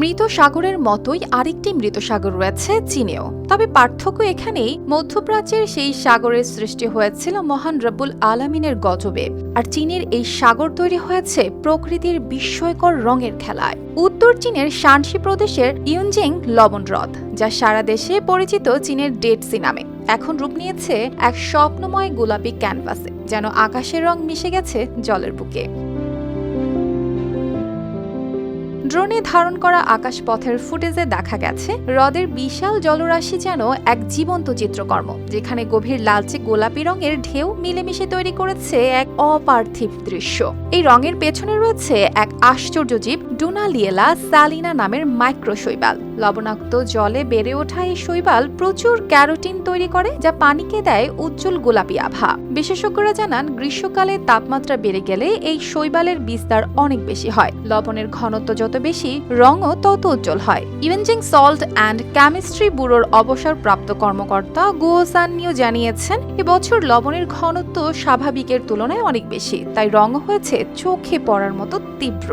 মৃত সাগরের মতোই আরেকটি মৃত সাগর রয়েছে চীনেও। তবে পার্থক্য এখানেই, মধ্যপ্রাচ্যের সেই সাগরের সৃষ্টি হয়েছিল মহান রব্বুল আলামিনের গজবে, আর চীনের এই সাগর তৈরি হয়েছে প্রকৃতির বিস্ময়কর রঙের খেলায়। উত্তর চীনের শানসি প্রদেশের ইউনজিং লবণ হ্রদ, যা সারা দেশে পরিচিত চীনের ডেড সি নামে। এখন রূপ নিয়েছে এক স্বপ্নময় গোলাপি ক্যানভাসে, যেন আকাশের রং মিশে গেছে জলের বুকে। ড্রোনে ধারণ করা আকাশপথের ফুটেজে দেখা গেছে, হ্রদের বিশাল জলরাশি যেন এক জীবন্ত চিত্রকর্ম, যেখানে গভীর লালচে গোলাপি রঙের ঢেউ মিলেমিশে তৈরি করেছে এক অপার্থিব দৃশ্য। এই রঙের পেছনে রয়েছে এক আশ্চর্য জীব ডুনালিয়েলা সালিনা নামের মাইক্রো শৈবাল লবণাক্ত জলে বেড়ে ওঠা এই শৈবাল প্রচুর ক্যারোটিন তৈরি করে, যা পানিকে দেয় উজ্জ্বল গোলাপি আভা। বিশেষজ্ঞরা জানান, গ্রীষ্মকালে তাপমাত্রা বেড়ে গেলে এই শৈবালের বিস্তার অনেক বেশি হয়। লবণের ঘনত্ব যত বেশি, রঙও তত উজ্জ্বল হয়। ইভেঞ্জিং সল্ট অ্যান্ড কেমিস্ট্রি ব্যুরোর অবসরপ্রাপ্ত কর্মকর্তা গুয়োসানিও জানিয়েছেন, এবছর লবণের ঘনত্ব স্বাভাবিকের তুলনায় অনেক বেশি, তাই রঙ হয়েছে চোখে পড়ার মতো তীব্র।